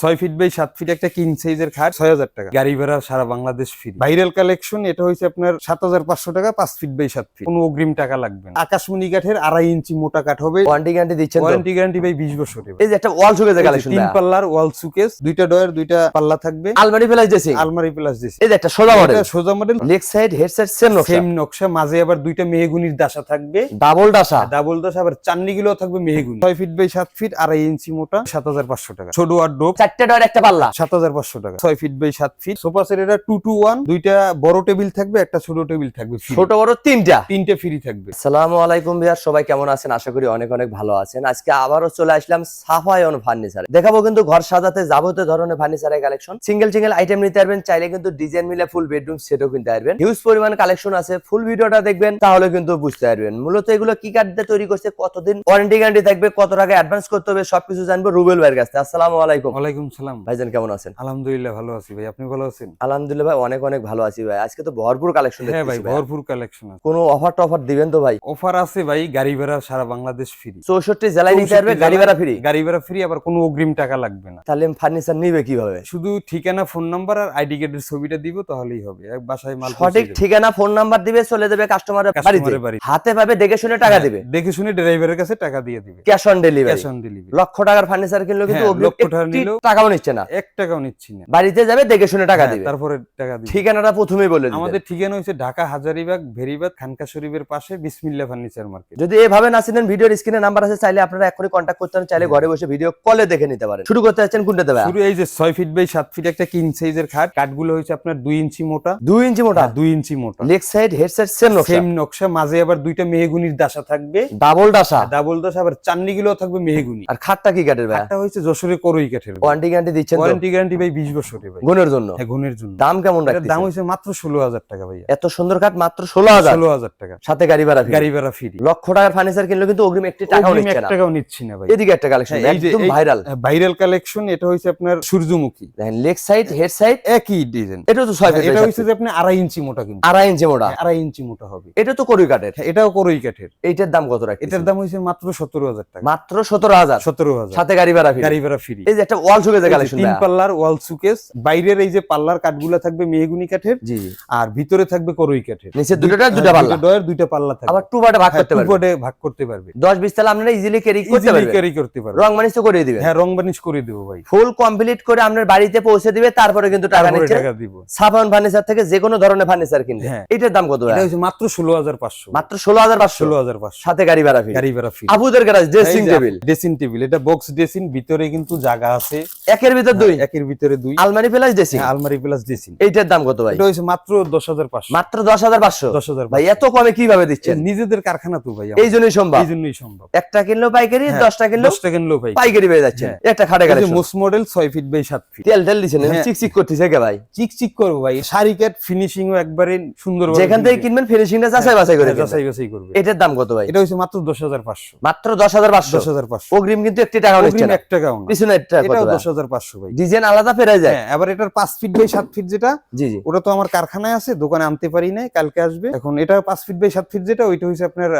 ছয় feet by সাত feet একটা কিং সাইজের খাট ছয় হাজার টাকা। গাড়ি ভাড়া সারা বাংলাদেশ ফ্রি ভাইরাল কালেকশন এটা হচ্ছে আপনার সাত হাজার পাঁচশো টাকা পাঁচ ফিট বাই সাত ফিট কোনো অগ্রিম টাকা লাগবে না। আকাশমণি কাঠের আড়াই ইঞ্চি মোটা কাঠ হবে। ওয়ারেন্টি গ্যারান্টি দিচ্ছেন ওয়ারেন্টি গ্যারান্টি ভাই বিশ বছরের এই যে একটা ওয়াল সুকেজে কালেকশন তিন পাল্লার ওয়াল সুকেস দুইটা ডয়ের দুইটা পাল্লা থাকবে। আলমারি প্লাস ড্রেসিং আলমারি প্লাস দিছে এই যে একটা সোজা মডেল সোজা model leg side head side same নকশা। সেম নকশা মাঝে আবার দুইটা মেহগুনির দাসা থাকবে। ডাবল ডাসা ডাবল দাসা আবার চান্নি গুলো থাকবে মেহগুনি। ছয় ফিট বাই সাত ফিট আড়াই ইঞ্চি মোটা সাত হাজার পাঁচশো টাকা। ছোট আর ডোপ চারটে ডয়ের একটা পাল্লা। সাত হাজার পাঁচশো টাকা। ছয় ফিট বাই সাত ফিট সোফা সেট এটা টু টু ওয়ান দুইটা বড় টেবিল থাকবে একটা ছোট টেবিল থাকবে ছোট বড় তিনটা। তিনটে ফ্রি থাকবে। আসসালামু আলাইকুম ভাইয়া সবাই কেমন আছেন? আশা করি অনেক অনেক ভালো আছেন। আজকে আবারও চলে আসলাম সাফায়ন ফার্নিচার। দেখাবো কিন্তু ঘর সাজাতে যাবতীয় ধরনের ফার্নিচারের কালেকশন। সিঙ্গেল সিঙ্গেল আইটেম নিতে পারবেন চাইলে কিন্তু ডিজাইন মিলে ফুল বেডরুম সেটও কিনতে পারবেন। হিউজ পরিমাণ কালেকশন আছে ফুল ভিডিওটা দেখবেন তাহলে কিন্তু বুঝতে পারবেন। মূলত এগুলো কি দিয়ে তৈরি করছে কতদিন ওয়ারেন্টি গ্যারান্টি থাকবে কত টাকা অ্যাডভান্স করতে হবে সবকিছু জানব রুবেল ভাইয়ের কাছে আসসালামু আলাইকুম। ওয়ালাইকুম সালাম। ভাইজান কেমন আছেন? আলহামদুলিল্লাহ ভালো আছি ভাই। আপনি ভালো আছেন? আলহামদুলিল্লাহ ভাই অনেক অনেক ভালো আছি ভাই। আজকে তো ভরপুর কালেকশন হ্যাঁ ভাই ভরপুর কালেকশন আছে। কোনো অফার টফার দিবেন তো ভাই? অফার আছে ভাই গাড়ি ভাড়া সারা বাংলাদেশ ফ্রি চৌষট্টি জেলায় নিতে পারবে গাড়ি ভাড়া ফ্রি গাড়ি ভাড়া ফ্রি আবার কোনো অগ্রিম টাকা লাগবে না। তাহলে ফার্নিচার নিবে কীভাবে? শুধু ঠিকানা ফোন নাম্বার আর আইডি কার্ডের ছবিটা দিব তাহলেই হবে। এক বাসায় মাল সঠিক ঠিকানা ফোন নাম্বার দিবে চলে যাবে কাস্টমারের বাড়িতে। হাতে পাবে দেখে শুনে টাকা হ্যাঁ, দিবে। দেখে শুনে ড্রাইভারের কাছে টাকা দিয়ে দিবে। Cash on delivery cash on delivery lakh টাকার ফার্নিচার কিনলেও কিন্তু হ্যাঁ, লক্ষ টাকা নিলেও- টাকাও নিচ্ছে না। এক টাকাও নিচ্ছি না। বাড়িতে যাবে দেখে শুনে টাকা হ্যাঁ, দিবে। তারপরে টাকা দিবে। ঠিকানাটা প্রথমেই বলে দিবে আমাদের ঠিকানা হচ্ছে ঢাকা হাজারিবাগ ভেরিবাগ খানকা শরীফের পাশে বিসমিল্লা ফার্নিচার মার্কেট। যদি এভাবে না চিনেন ভিডিওর স্ক্রিনে নাম্বার আছে চাইলে আপনারা এখনই কন্ট্যাক্ট করতে পারেন চাইলে ঘরে বসে ভিডিও কলে দেখে নিতে পারেন। শুরু করতে যাচ্ছেন কোনটা দেবে শুরু এই যে ছয় ফিট বাই সাত ফিট একটা কিং সাইজের খাট। কাঠগুলো হচ্ছে আপনার দুই ইঞ্চি মোটা। দুই ইঞ্চি মোটা? আর দুই ইঞ্চি মোটা। Leg side head side same নকশা। সেম নকশা মাঝে আবার দুইটা মেহগুনির দাসা থাকবে। ডাবল ডাসা ডাবল দাসা আবার চান্নি গুলো থাকবে মেহগুনি। আর খাটটা কি কাঠের ভাই একটা হচ্ছে যশোরের করই কাঠের। ওয়ারেন্টি গ্যারান্টি দিচ্ছেন ওয়ারেন্টি গ্যারান্টি ভাই বিশ বছরে ভাই। গুণের জন্য? হ্যাঁ গুণের জন্য। দাম কেমন এটার দাম হচ্ছে মাত্র ষোলো হাজার টাকা ভাইয়া। এত সুন্দর কাঠ মাত্র ষোলো হাজার? ষোলো হাজার টাকা। সাথে গাড়ি ভাড়া free। গাড়ি ভাড়া ফ্রি লক্ষ টাকার ফার্নিচার কিনলে কিন্তু অগ্রিম একটি টাকাও নিচ্ছে না। টাকাও নিচ্ছি না ভাই। এদিকে একটা কালেকশন হ্যাঁ, একদম ভাইরাল ভাইরাল কালেকশন এটা হচ্ছে আপনার সূর্যমুখী। দেখেন লেগ সাইড হেড সাইড একই ডিজাইন এটা তো ছয় ফিট এটা বাই হচ্ছে যে আপনি আড়াই ইঞ্চি মোটা কিন্তু। আড়াই ইঞ্চি মোটা। হ্যাঁ, আড়াই ইঞ্চি মোটা হবে। এটা তো করুই কাঠের। হ্যাঁ, এটাও করই কাঠের। এইটার দাম কত রাখি এটার দাম হচ্ছে মাত্র সতেরো হাজার টাকা। মাত্র সতেরো হাজার? সতেরো হাজার। সাথে গাড়ি ভাড়া free। গাড়ি ভাড়া ফ্রি এই যে একটা ওয়াল কালেকশন তিন পাল্লার ওয়াল সুকেস বাইরের এই যে পাল্লার কাঠগুলো থাকবে মেহগুনি কাঠের জি আর ভিতরে থাকবে করই কাঠের। নিচে দুটোটা দুটা পাল্লা। ডয়ের দুইটা পাল্লা থাকবে। আবার টু পার্টে ভাগ হ্যাঁ, করতে পারবে। এ ভাগ করতে পারবে। দশ বিশ তাহলে আপনারা ইজিলি ক্যারি করতে পারবেন। carry করতে পারবে রং করে দিবেন। হ্যাঁ রং বানিশ করে দেবো ভাই। ফুল কমপ্লিট করে আপনার বাড়িতে পৌঁছে দিবে তারপরে কিন্তু টাকা নিচ্ছে টাকা দিব। সাফান ফার্নিচার থেকে যে কোনো ধরনের ফার্নিচার কিনলে হ্যাঁ। এটার দাম কত এটা হচ্ছে মাত্র ষোলো হাজার পাঁচশো। মাত্র ষোলো হাজার পাঁচশো। ষোলো হাজার পাঁচশো। সাথে গাড়ি ভাড়া ফ্রি গাড়ি ভাড়া ফ্রি আবুদের garage dressing table dressing table এটা বক্স ড্রেসিং ভিতরে কিন্তু জায়গা আছে। একের ভিতর দুই? একের ভিতরে দুই। আলমারি প্লাস ড্রেসিং? হ্যাঁ, আলমারি প্লাস ড্রেসিং। এইটার দাম কত ভাই? এটা হচ্ছে মাত্র দশ হাজার পাঁচশো। মাত্র দশ হাজার পাঁচশো? দশ হাজার ভাই এত কমে কীভাবে দিচ্ছেন? নিজেদের কারখানা তো ভাই এই জন্যই সম্ভব। এই জন্যই সম্ভব। একটা কিনলেও পাইকারি হ্যাঁ, দশটা কিনলেও দশটা কিনলো ভাই পাইকারি পেয়ে যাচ্ছে হ্যাঁ। একটা খাটে যে মোস মডেল ছয় ফিট বাই সাত ফিট। তেল তেল দিচ্ছেন হ্যাঁ। চিক চিক করতেছে কে ভাই? চিক চিক করব ভাই। শাড়ি কাট ফিনিশিং ও একবারে সুন্দর যেখান থেকে কিনবেন ফিনিশিংটা যাচাই বাছাই করে যাচাই বাছাই করবে। এটার দাম কত ভাই? এটা হচ্ছে মাত্র দশ হাজার পাঁচশো। মাত্র দশ হাজার পাঁচশো। দশ হাজার পাঁচশো। অগ্রিম কিন্তু একটি টাকা নিচ্ছে না। এক টাকাও না। পিছনে একটা কত এটাও ভাই? দশ হাজার পাঁচশো ভাই। ডিজাইন আলাদা ফেরা যায়। হ্যাঁ এবার এটার পাঁচ ফিট বাই সাত ফিট যেটা জি জি। ওটা তো আমার কারখানায় আছে দোকানে আনতে পারি নাই কালকে আসবে। এখন এটা পাঁচ ফিট বাই সাত ফিট যেটা ওইটা হচ্ছে আপনার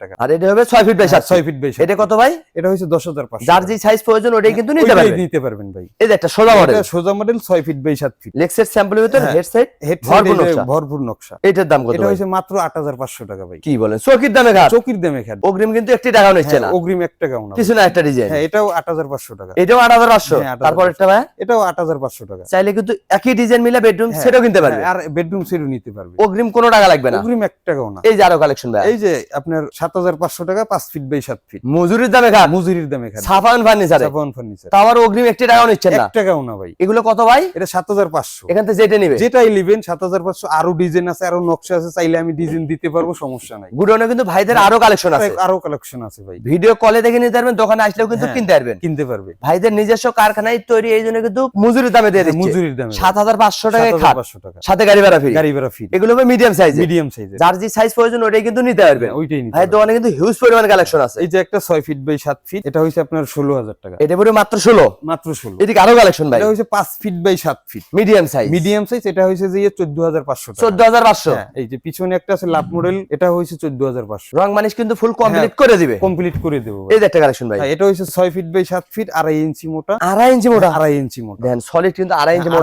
টাকা। আর এটা হবে ছয় ফিট বাই সাত ছয় ফিট বাই এটা কত ভাই? এটা হচ্ছে দশ যার যে সাইজ প্রয়োজন ওটাই কিন্তু নিতে পারবেন। নিতে পারবেন ভাই। এই যে একটা সোজা মডেল সোজা মডেল ছয় ফিট বাই সাত ফিট। লেক্সের স্যাম্পলের ভিতর হ্যাঁ। হেড সাইড হেড ভরপুর নকশা। ভরপুর নকশা। এটার দাম কত এটা? মাত্র পাঁচশো টাকা ভাই। কি বলেন? চৌকির দামে ঘাট চকির দামে খান অগ্রিম কিন্তু একটি টাকাও নিচ্ছে না। অগ্রিম এক টাকাও না পিছনে একটা ডিজাইন হ্যাঁ এটাও আট হাজার পাঁচশো টাকা। এটাও আট হাজার পাঁচশো হ্যাঁ, 8,500 তারপর একটা ভাই? এটাও আট হাজার পাঁচশো টাকা। চাইলে কিন্তু একই ডিজাইন মিলে বেডরুম হ্যাঁ, কিনতে পারবে। হ্যাঁ, আর বেডরুম সেটও নিতে পারবে। অগ্রিম কোনো টাকা লাগবে না। অগ্রিম এক টাকাও না। এই যে আরও কালেকশন ভাই। এই যে আপনার সাত হাজার পাঁচশো টাকা পাঁচ ফিট বাই সাত ফিট মজুরির দামে ঘাট মজুরির দামে খান। সাফান ফার্নিচারে জাপান ফার্নিচার তাও অগ্রিম একটি টাকাও নিচ্ছেন এক টাকাও না ভাই। এগুলো কত ভাই? এটা সাত হাজার পাঁচশো। এখান থেকে যেটা নিবে। যেটাই নেবেন সাত হাজার পাঁচশো। আরও ডিজাইন আছে আরও নকশা আছে চাইলে আমি ডিজাইন দিতে পারব সমস্যা নাই। গুডনে কিন্তু ভাইদের আরও কালেকশন আছে। আরও কালেকশন আছে ভাই। ভিডিও কলে দেখে নিতে পারবেন দোকানে আসলেও কিন্তু হ্যাঁ। কিনতে পারবেন। কিনতে পারবে। ভাইদের নিজস্ব কারখানায় তৈরি এই জন্য কিন্তু মজুরি দামে দিয়ে দিচ্ছে। মজুরির দামে সাত হাজার পাঁচশো টাকায় খাট সাথে গাড়ি ভাড়া ফ্রি। গাড়ি ভাড়া ফ্রি। এগুলো হবে মিডিয়াম সাইজ মিডিয়াম সাইজের যার যে সাইজ প্রয়োজন ওটাই কিন্তু নিতে পারবেন ওইটাই নিতে ভাই দোকানে কিন্তু হিউজ পরিমাণ কালেকশন আছে। এই যে একটা ছয় ফিট বাই সাত ফিট এটা আপনার ষোলো হাজার টাকা। এটা পুরো মাত্র ষোলো। মাত্র ষোলো। এদিকে আরও কালেকশন ভাই। এটা পাঁচ ফিট বাই সাত feet medium size medium size এটা যে চোদ্দ হাজার পাঁচশো চোদ্দ হাজার পাঁচশো। হ্যাঁ, এই যে পিছনে একটা আছে লাভ মডেল এটা হয়েছে চোদ্দ হাজার পাঁচশো। রং মানিস কিন্তু ফুল কমপ্লিট হ্যাঁ। করে দিবে। কমপ্লিট করে দেবো এই যে একটা কালেকশন ভাই। হ্যাঁ, এটা হচ্ছে ছয় ফিট বাই সাত ফিট আড়াই ইঞ্চি মোটা। আড়াই ইঞ্চি মোটা। আড়াই ইঞ্চি মোটা। দেন সলিড কিন্তু আড়াই ইঞ্চি হ্যাঁ,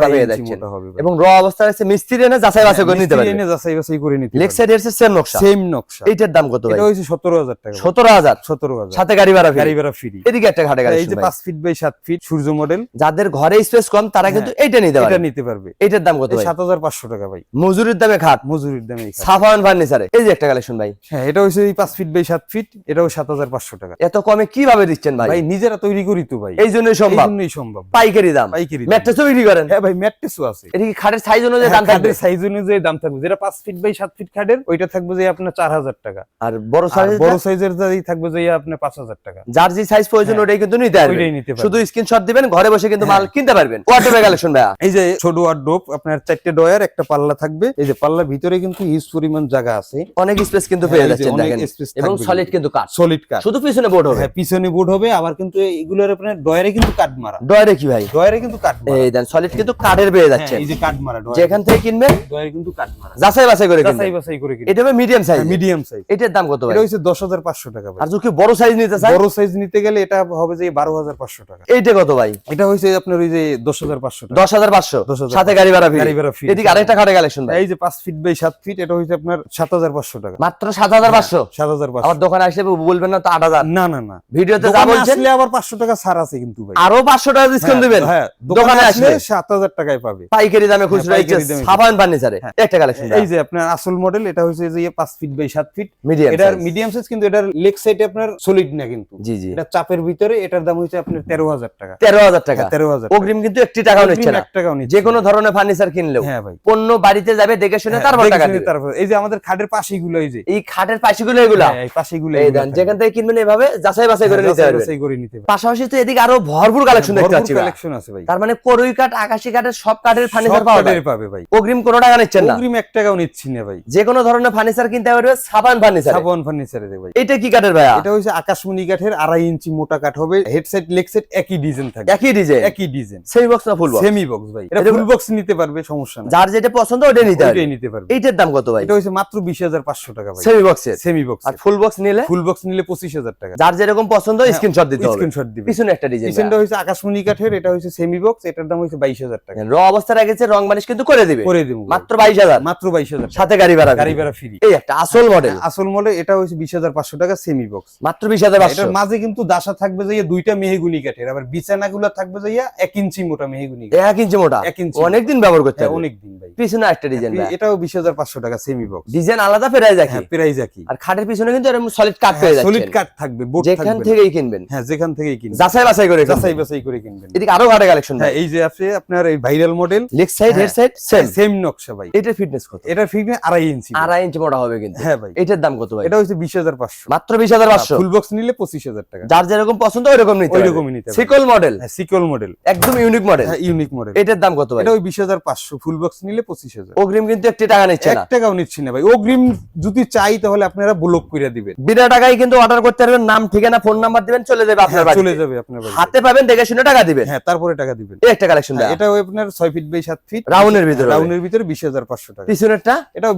মোটা হবে ভাই। এবং র অবস্থায় আছে মিস্ত্রি এনে যাচাই বাছাই করে নিতে মিস্ত্রি পারবেন এনে যাচাই বাছাই করে নিতে লেগ সাইড এর সেম নকশা। সেম নকশা। এইটার দাম কত ভাই? এটা সতেরো হাজার টাকা। সতেরো হাজার। সতেরো হাজার। সাথে গাড়ি ভাড়া গাড়ি ভাড়া ফ্রি এদিকে একটা ঘাটে গাড়ি এই যে পাঁচ ফিট বাই সাত ফিট সূর্য মডেল যাদের ঘরে স্পেস কম তারা কিন্তু এইটা নিতে এটা নিতে পারবে। এইটার দাম কত ভাই? সাত হাজার পাঁচশো টাকা ভাই। মজুরির দামে খাট। মজুরির দামে। সাফান ফার্নিচারে এই যে একটা কালেকশন ভাই। হ্যাঁ এটা এই পাঁচ ফিট বাই সাত ফিট এটাও সাত হাজার পাঁচশো টাকা। এত কমে কীভাবে দিচ্ছেন ভাই? ভাই নিজেরা তৈরি করি তো ভাই। এই জন্যই সম্ভব। জন্যই সম্ভব পাইকারি দাম। পাইকারি। ম্যাট্রেসও বিক্রি করেন? হ্যাঁ ভাই ম্যাট্রেসও আছে। এটা কি খাটের সাইজ অনুযায়ী দাম থাকবে? সাইজ অনুযায়ী দাম থাকবে। যেটা পাঁচ ফিট বাই সাত ফিট খাটের ওইটা থাকবে যে আপনার চার হাজার টাকা। আর বড় সাইজ বড় সাইজের দাই থাকবে যে আপনার পাঁচ হাজার টাকা। যার যে সাইজ প্রয়োজন হ্যাঁ, ওটাই কিন্তু নিতে পারবেন। ওইটাই নিতে পারবেন। শুধু স্ক্রিনশট দিবেন ঘরে বসে কিন্তু মাল কিনতে পারবেন। ওয়াটার কালেকশন ভাইয়া। এই যে ছোট ডোপ আপনার চারটে ডয়ার একটা পাল্লা থাকবে। এই যে পাল্লার ভিতরে কিন্তু হিউজ পরিমাণ জায়গা আছে। অনেক স্পেস কিন্তু হ্যাঁ, পেয়ে যাচ্ছেন দেখেন। এবং সলিড কিন্তু। কাঠ সলিড কাঠ শুধু পিছনে বোর্ড হবে। হ্যাঁ পিছনে বোর্ড হবে আবার কিন্তু এগুলোর আপনার ডয়ারে কিন্তু কাঠ মারা ডয়ারে কি ভাই? ডয়ারে কিন্তু মারা। এই দেন সলিড কিন্তু কাঠের হ্যাঁ, যাচ্ছেন এই যে কাঠ মারা ডয়ারে। যেখান থেকে কিনবেন? ডয়ারে কিন্তু কাঠ মারা। যাচাই বাছাই করে কিনবেন। যাচাই বাছাই করে কিনবে এটা হবে মিডিয়াম সাইজ মিডিয়াম সাইজ এটার দাম কত ভাই? এটা হাজার পাঁচশো টাকা ভাই। আর যদি বড় সাইজ নিতে চান? বড় সাইজ নিতে গেলে এটা হবে যে বারো হাজার পাঁচশো টাকা। এইটা কত ভাই? এটা হচ্ছে আপনার ওই যে দশ হাজার পাঁচশো টাকা। দশ হাজার পাঁচশো? 10,500 সাথে গাড়ি ভাড়া গাড়ি ভাড়া free। এদিকে আরেকটা খাটে কালেকশন ভাই। এই যে পাঁচ ফিট বাই সাত ফিট এটা হচ্ছে আপনার সাত হাজার পাঁচশো টাকা। মাত্র সাত হাজার পাঁচশো? সাত হাজার দোকানে আসলে বলবেন না তো আট হাজার। না না না। ভিডিওতে যা বলছেন আসলে আবার পাঁচশো টাকা ছাড় আছে কিন্তু ভাই। আরও পাঁচশো টাকা ডিসকাউন্ট হ্যাঁ, দিবেন। হ্যাঁ দোকানে আসলে সাত হাজার টাকায় পাবে। পাইকারি দামে খুচরা ইচ্ছে দামে। সাবান ফার্নিচারে একটা কালেকশন এই যে আপনার আসল মডেল এটা হচ্ছে যে পাঁচ ফিট বাই সাত ফিট মিডিয়াম এটার মিডিয়াম সাইজ কিন্তু এটার লেগ সাইডে আপনার সলিড না কিন্তু। জি জি। এটা চাপের ভিতরে এটার দাম হচ্ছে আপনার তেরো হাজার টাকা। তেরো হাজার টাকা। তেরো হাজার অগ্রিম কিন্তু একটি টাকাও নিচ্ছে না। টাকাও নিচ্ছে যে কোনো ধরনের ফার্নিচার কিনলেও। হ্যাঁ ভাই। পণ্য বাড়িতে যাবে দেখে শুনে হ্যাঁ, তারপর টাকা দিবে। তারপর। এই যে আমাদের খাটের পাশেই গুলো এই যে। এই খাটের পাশিগুলো এগুলা। হ্যাঁ, এই পাশেগুলো এই দেন যেখান থেকে কিনবেন এভাবে যাচাই বাছাই করে নিতে পারবেন। করে নিতে পারবেন। পাশাপাশি তো এদিকে আরও ভরপুর কালেকশন দেখতে পাচ্ছি কালেকশন আছে ভাই। তার মানে করুই কাঠ আকাশি কাঠের সব কাঠের ফার্নিচার পাওয়া যায়। পাবে ভাই। অগ্রিম কোনো টাকা নিচ্ছেন না। অগ্রিম এক টাকাও নিচ্ছি না ভাই। যে কোনো ধরনের ফার্নিচার কিনতে পারবে সাবান ফার্নিচার সাবন ফার্নিচারে ভাই। এটা কি কাঠের ভাইয়া? এটা হচ্ছে আকাশমণি কাঠের আড়াই ইঞ্চি মোটা কাঠ হবে। হেড সেট লেগ সেট একই ডিজাইন থাকবে একই ডিজাইন একই ডিজাইন সেমি বক্স না ফুল বক্স সেমি বক্স ভাই। এটা ফুল বক্স নিতে পারবে সমস্যা নাই। যার যেটা পছন্দ ওটাই নিতে পারবে। নিতে পারবে। এইটার দাম কত ভাই? এটা হচ্ছে মাত্র বিশ হাজার পাঁচশো টাকা ভাই। সেমি বক্সের সেমি বক্স আর ফুল বক্স নিলে? ফুল বক্স নিলে পঁচিশ হাজার টাকা। যার যেরকম পছন্দ স্ক্রিনশট দিতে হবে। স্ক্রিনশট দিবে। পিছনে একটা ডিজাইন পিছনটা হচ্ছে আকাশমণি কাঠের এটা হচ্ছে সেমি বক্স এটার দাম হচ্ছে বাইশ হাজার টাকা। র অবস্থা রেখেছে রং বানিশ কিন্তু করে দিবে। করে দেবো। মাত্র বাইশ হাজার। মাত্র বাইশ হাজার সাথে গাড়ি ভাড়া গাড়ি ভাড়া ফ্রি এই একটা আসল মডেল আসল মলে এটা হচ্ছে বিশ হাজার পাঁচশো টাকা সেমি বক্স মাত্র বিশ হাজার পাঁচশো। মাঝে কিন্তু দাসা থাকবে যে দুইটা মেহগুনি কাঠের আবার বিছানাগুলো থাকবে যে এক ইঞ্চি মোটা মেহগুনি। এক ইঞ্চি মোটা? এক ইঞ্চি অনেকদিন ব্যবহার করতে হ্যাঁ, হবে। অনেক ভাই। পিছনে একটা ডিজাইন এটাও বিশ হাজার পাঁচশো টাকা সেমি বক্স ডিজাইন আলাদা হ্যাঁ প্রাইস একই। আর খাটের পিছনে কিন্তু এরকম সলিড কাঠ পেয়ে সলিড কাঠ থাকবে যেখান থেকেই কিনবেন। হ্যাঁ যেখান থেকেই কিনবেন। যাচাই বাছাই করে যাচাই বাছাই করে কিনবেন। এদিকে আরও ঘাটে কালেকশন হ্যাঁ এই যে আছে আপনার এই viral model leg side head side same same নকশা ভাই। এটার ফিটনেস কত? এটা ফিটনেস আড়াই ইঞ্চি আড়াই ইঞ্চি মোটা হবে কিন্তু। হ্যাঁ ভাই। এটার দাম কত ভাই? এটা হচ্ছে বিশ হাজার পাঁচশো। মাত্র বিশ হাজার পাঁচশো? ফুল বক্স নিলে পঁচিশ হাজার টাকা। যার যেরকম পছন্দ ওইরকম নিতে নিতে সিকল মডেল হ্যাঁ সিকল মডেল একদম ইউনিক মডেল হ্যাঁ ইউনিক মডেল এটার দাম কত ভাই? এটা ওই বিশ হাজার পাঁচশো ফুল বক্স নিলে পঁচিশ হাজার। অগ্রিম কিন্তু একটি টাকা নিচ্ছে এক না টাকাও নিচ্ছি না ভাই। অগ্রিম যদি চাই তাহলে আপনারা ব্লক করে দিবেন। বিনা টাকায় কিন্তু অর্ডার করতে পারবেন। নাম ঠিকানা ফোন নাম্বার দিবেন চলে যাবে আপনার হ্যাঁ, চলে যাবে আপনার। হাতে পাবেন দেখে শুনে টাকা দিবেন? হ্যাঁ তারপরে টাকা দিবেন। একটা কালেকশন হ্যাঁ, আপনার ছয় ফিট বাই সাত ফিট রাউন্ডের ভিতরে রাউন্ডের ভিতরে বিশ হাজার পাঁচশো টাকা। পিছনেরটা? এটাও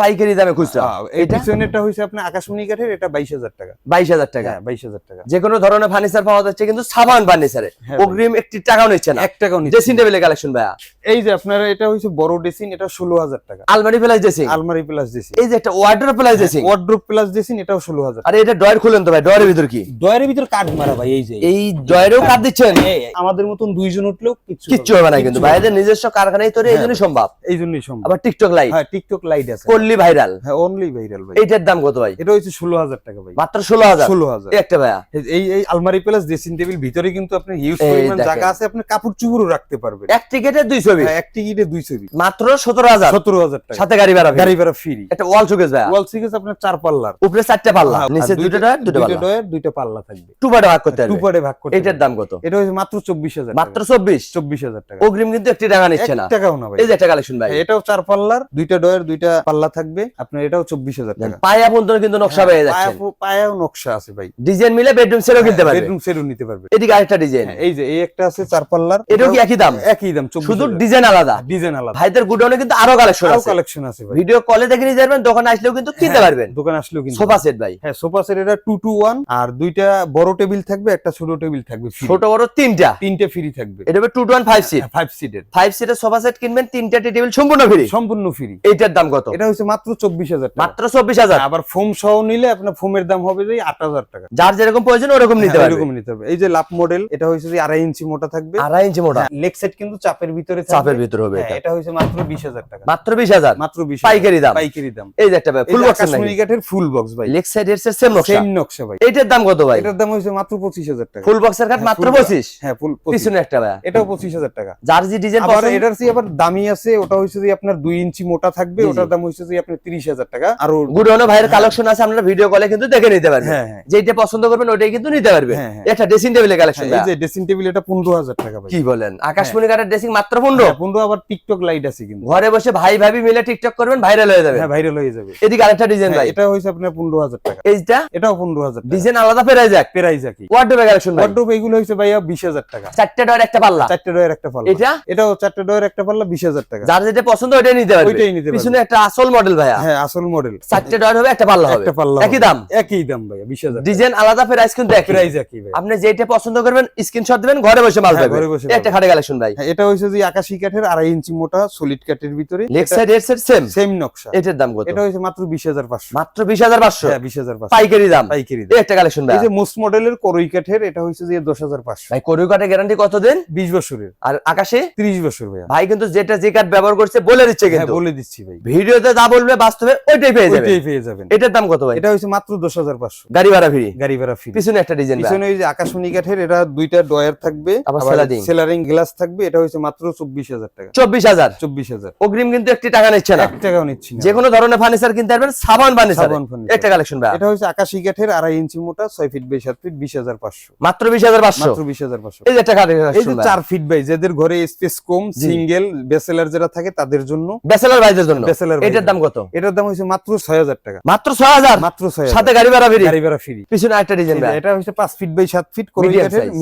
পাইকারি দামে খুচরা? আহ, এই পিছনেরটা হয়েছে আপনার আকাশমণি কাঠের এটা বাইশ হাজার টাকা। বাইশ হাজার টাকা। হ্যাঁ বাইশ হাজার টাকা। যে কোনো ধরনের ফার্নিচার পাওয়া যাচ্ছে কিন্তু সাবান ফার্নিচারে অগ্রিম একটি টাকাও নিচ্ছে না। এক টাকাও নিচ্ছে ড্রেসিং টেবিলের কালেকশন ভাইয়া। এই যে আপনার এটা হচ্ছে বড় ড্রেসিং এটা ষোলো হাজার টাকা। আলমারি প্লাস ড্রেসিং আলমারি প্লাস ড্রেসিং এই যে একটা wardrobe plus dressing wardrobe plus dressing এটাও ষোলো হাজার আরে এটা ডয়ার খুলেন তো ভাই ডয়ারের ভিতর কি? ডয়ারের ভিতর কাঠ মারা ভাই এই যে। এই ডয়ারেও কাট দিচ্ছেন? আমাদের মতন দুইজন উঠলেও কিচ্ছু কিচ্ছু হবে না। কিন্তু ভাইদের নিজস্ব কারখানায় তৈরি এই জন্যই সম্ভব। এই জন্যই সম্ভব। আবার টিকটক লাইট হ্যাঁ টিকটক লাইট আছে। করলি ভাইরাল হ্যাঁ অনলি ভাইরাল ভাই। এইটার দাম কত ভাই? এটা হচ্ছে ষোলো হাজার টাকা ভাই। মাত্র ষোলো হাজার ষোলো হাজার এই একটা ভাইয়া। এই এই আলমারি প্লাস ড্রেসিং টেবিল ভিতরে কিন্তু আপনি হিউজ পরিমাণ জায়গা আছে আপনি কাপড় চুপড়ও রাখতে পারবেন। এক টিকেটে দুই ছবি? হ্যাঁ, এক টিকিটে দুই ছবি। মাত্র সতেরো হাজার? সতেরো হাজার টাকা। সাথে গাড়ি ভাড়া গাড়ি ভাড়া ফ্রি একটা ওয়াল শোকেস ভাইয়া? ওয়াল সিকেস আপনার চার পাল্লার। উপরে চারটা পাল্লা। হ্যাঁ, নিচে দুটো ডয়ার দুটো পাল্লা। দুইটা পাল্লা থাকবে। টু পার্টে ভাগ করতে টু হবে ভাগ করতে এটার দাম কত? এটা হচ্ছে মাত্র চব্বিশ হাজার মাত্র চব্বিশ? চব্বিশ হাজার টাকা। অগ্রিম কিন্তু একটি টাকা নিচ্ছে না। টাকাও না ভাই। এই যে একটা কালেকশন ভাই। হ্যাঁ, এটাও চার পাল্লার দুইটা ডয়ের দুইটা পাল্লা থাকবে। আপনার এটাও চব্বিশ হাজার টাকা। পায়া পর্যন্ত কিন্তু নকশা পেয়ে যাচ্ছে পায়া- পায়াও নকশা আছে ভাই। ডিজাইন মিলে বেডরুম সেটও কিনতে পারবে। বেডরুম সেটও নিতে পারবে। এদিকে আরেকটা ডিজাইন। এই যে এই একটা আছে চার পাল্লার। এটাও কি একই দাম? একই দাম শুধু। ডিজাইন আলাদা। ডিজাইন আলাদা। ভাইদের গুডাউনে কিন্তু আরও কালেকশন আছে। কালেকশন আছে ভাই। ভিডিও কলে দেখে নিতে পারবেন দোকানে আসলেও কিন্তু কিনতে হ্যাঁ, পারবেন। দোকান আসলেও কিন্তু সোফা সেট ভাই। হ্যাঁ সোফা সেট এটা টু টু ওয়ান আর দুইটা বড় টেবিল থাকবে একটা ছোট টেবিল থাকবে ছোট বড় তিনটা। তিনটে ফ্রি থাকবে। এটা হবে two two one five seat five সিটের ফাইভ সিটের সোফা সেট কিনবেন তিনটা টেবিল সম্পূর্ণ ফ্রি সম্পূর্ণ ফ্রি এইটার দাম কত? এটা হচ্ছে মাত্র চব্বিশ হাজার টাকা। মাত্র চব্বিশ হাজার। আবার ফোম সহ নিলে আপনার ফোমের দাম হবে যে আট হাজার টাকা। যার যেরকম প্রয়োজন ওরকম নিতে হ্যাঁ, পারবে। এরকম নিতে হবে। এই যে লাভ মডেল এটা হচ্ছে যে আড়াই ইঞ্চি মোটা থাকবে। আড়াই ইঞ্চি মোটা। লেগ সেট কিন্তু চাপের ভিতরে। চাপের ভিতরে হবে হ্যাঁ, এটা। এটা হচ্ছে মাত্র বিশ হাজার টাকা। মাত্র বিশ হাজার? মাত্র বিশ পাইকারি দাম। পাইকারি দাম। এই যে একটা ফুল ফুল বক্স আকাশমণি কাঠের ফুল বক্স ভাই। লেগ সাইড এর সেম নকশা। সেম নকশা ভাই। এইটার দাম কত ভাই? এটার দাম হচ্ছে মাত্র পঁচিশ হাজার টাকা। ফুল বক্সের কাঠ হ্যাঁ, মাত্র full box। পঁচিশ? হ্যাঁ ফুল পিছনে একটা ভাই। এটাও পঁচিশ হাজার টাকা। যার যে ডিজাইন আবার এটার চেয়ে আবার দামি আছে ওটা হচ্ছে যে আপনার দুই ইঞ্চি মোটা থাকবে। ওটার দাম হচ্ছে যে আপনার তিরিশ হাজার টাকা। আর গুডাউনে ভাইয়ের কালেকশন আছে আপনারা ভিডিও কলে কিন্তু দেখে নিতে পারবেন হ্যাঁ হ্যাঁ। যেটা পছন্দ করবেন ওটাই কিন্তু নিতে পারবে। হ্যাঁ, হ্যাঁ। একটা ড্রেসিং টেবিলের কালেকশন হ্যাঁ, এই যে ড্রেসিং টেবিল এটা পনেরো হাজার টাকা ভাই। কি বলেন? আকাশমণি কাঠের ড্রেসিং মাত্র পনেরো? হ্যাঁ, পনেরো আবার টিকটক লাইট আছে কিন্তু। ঘরে বসে ভাই ভাবি মিলে টিকটক করবেন ভাইরাল হয়ে যাবে। হ্যাঁ ভাইরাল হয়ে যাবে। এদিকে আরেকটা ডিজাইন হ্যাঁ, ভাই। এটা হচ্ছে আপনার পনেরো হাজার টাকা। এইটা? এটাও পনেরো হাজার ডিজাইন আলাদা পেরাই যাক প্রাইস একই। ওয়ার্ডরোবে কালেকশন ভাই। এগুলো হচ্ছে ভাইয়া বিশ হাজার টাকা। চারটে ডয়ের একটা পাল্লা। চারটে ডয়ের একটা পাল্লা। এটা? এটাও চারটে ডয়ের একটা পাল্লা বিশ হাজার টাকা। যার যেটা পছন্দ ওইটাই নিতে পারবে। ওইটাই নিতে পারবে। পিছনে একটা আসল মডেল ভাইয়া। হ্যাঁ আসল মডেল চারটে ডয়ের হবে একটা পাল্লা হবে। একটা পাল্লা একই দাম? একই দাম ভাইয়া বিশ হাজার ডিজাইন আলাদা প্রাইস কিন্তু একই। প্রাইস একই আপনি যেটা পছন্দ করবেন স্ক্রিনশট দিবেন ঘরে বসে মাল হ্যাঁ, পাবেন ঘরে বসে একটা খাটে কালেকশন ভাই। হ্যাঁ, এটা হচ্ছে যে আকাশি কাঠের আড়াই ইঞ্চি মোটা সলিড কাঠের ভিতরে। লেগ সাইড এর সেট সেম সেম নকশা। এটার দাম কত? এটা হচ্ছে মাত্র বিশ হাজার পাঁচশো। মাত্র বিশ হাজার পাঁচশো? হ্যাঁ বিশ হাজার পাঁচশো। পাইকারি দাম? পাইকারি এই একটা কালেকশন এই যে মোস্ট মডেলের করই কাঠের এটা হচ্ছে যে দশ হাজার পাঁচশো। ভাই কোরিও কাঠে গ্যারান্টি কত দিন বিশ বছরের। আর আকাশে? ত্রিশ বছর ভাইয়া। ভাই কিন্তু যেটা যে কাঠ ব্যবহার করছে বলে দিচ্ছে হ্যাঁ কিন্তু। বলে দিচ্ছি ভাই। ভিডিওতে যা বলবে বাস্তবে ওইটাই পেয়ে ওইটাই পেয়ে যাবেন। এটার দাম কত ভাই? এটা মাত্র দশ হাজার পাঁচশো। গাড়ি ভাড়া ফ্রি? গাড়ি ভাড়া ফ্রি। পিছনে একটা ডিজাইন পিছনে ওই যে আকাশমণি কাঠের এটা দুইটা ডয়ার থাকবে। আবার সেলারিং। গ্লাস থাকবে এটা হচ্ছে মাত্র চব্বিশ হাজার টাকা। চব্বিশ হাজার? চব্বিশ হাজার। অগ্রিম কিন্তু একটি টাকা নিচ্ছে না। এক টাকাও নিচ্ছি যে কোনো ধরনের ফার্নিচার কিনতে পারবেন সাবান ফার্নিচার। একটা কালেকশন ভাই। এটা হচ্ছে আকাশি কাঠের আড়াই ইঞ্চি মোটা ছয় ফিট বাই সাত ফিট বিশ হাজার পাঁচশো। মাত্র বিশ হাজার পাঁচশো? মাত্র বিশ হাজার পাঁচশো। এই যে একটা এই যে চার ফিট বাই যাদের ঘরে স্পেস কম সিঙ্গেল বেসেলার যারা থাকে তাদের জন্য ব্যাচেলার ভাইদের জন্য? ব্যাচেলর এটার দাম কত? এটার দাম হচ্ছে মাত্র ছয় হাজার টাকা। মাত্র ছয় হাজার? মাত্র ছয় সাথে গাড়ি ভাড়া ফ্রি? গাড়ি ভাড়া ফ্রি। পিছনে একটা ডিজাইন এটা হচ্ছে পাঁচ ফিট বাই সাত ফিট।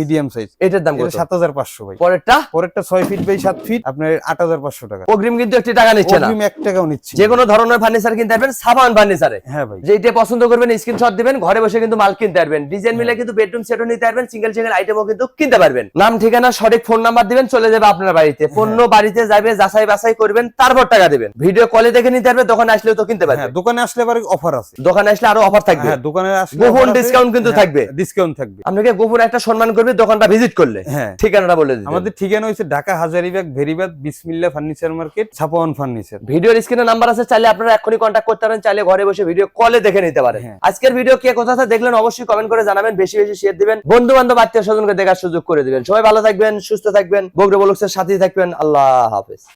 মিডিয়াম সাইজ এটার দাম কত? সাত হাজার পাঁচশো ভাই। পরেরটা? পরেরটা ছয় ফিট বাই সাত ফিট আপনার আট হাজার পাঁচশো টাকা। অগ্রিম কিন্তু একটি টাকা নিচ্ছে না। এক টাকাও নিচ্ছি যে কোনো ধরনের ফার্নিচার কিনতে পারবেন সাবান ফার্নিচারে হ্যাঁ ভাই। যেটা পছন্দ করবেন স্ক্রিনশট দিবেন ঘরে বসে কিন্তু মাল কিনতে পারবেন। ডিজাইন মিলে কিন্তু বেডরুম সেটও নিতে পারবেন সিঙ্গেল সিঙ্গেল আইটেমও কিন্তু কিনতে পারবেন। নাম ঠিকানা সঠিক ফোন নাম্বার দিবেন চলে যাবে আপনার বাড়িতে। পণ্য বাড়িতে যাবে যাচাই বাছাই করবেন তারপর টাকা দিবেন। ভিডিও কলে দেখে নিতে পারবে দোকানে আসলেও তো কিনতে হ্যাঁ পারবেন দোকানে আসলে আবার অফার আছে। দোকানে আসলে আরও অফার থাকবে। হ্যাঁ দোকানে আসলে গোপন discount কিন্তু থাকবে। ডিসকাউন্ট থাকবে। আপনাকে গোপন একটা সম্মান করবে দোকানটা ভিজিট করলে। হ্যাঁ। ঠিকানাটা বলে দিন আমাদের ঠিকানা হচ্ছে ঢাকা হাজারিবাগ ভেরিবাদ বিসমিল্লা ফার্নিচার মার্কেট ছাপাওয়ান ফার্নিচার। ভিডিওর স্ক্রিনে নাম্বার আছে চাইলে আপনারা এখনই কন্ট্যাক্ট করতে পারেন চাইলে ঘরে বসে ভিডিও কলে দেখে নিতে পারেন। হ্যাঁ। আজকের ভিডিও কে কোথা দেখলেন অবশ্যই কমেন্ট করে জানাবেন বেশি বেশি শেয়ার দিবেন। বন্ধু বান্ধব আত্মীয় স্বজনকে দেখার সুযোগ করে দিবেন। সবাই ভালো থাকবেন সুস্থ থাকবেন বগরে বলুক্সের সাথেই থাকবেন। আল্লাহ হাফেজ।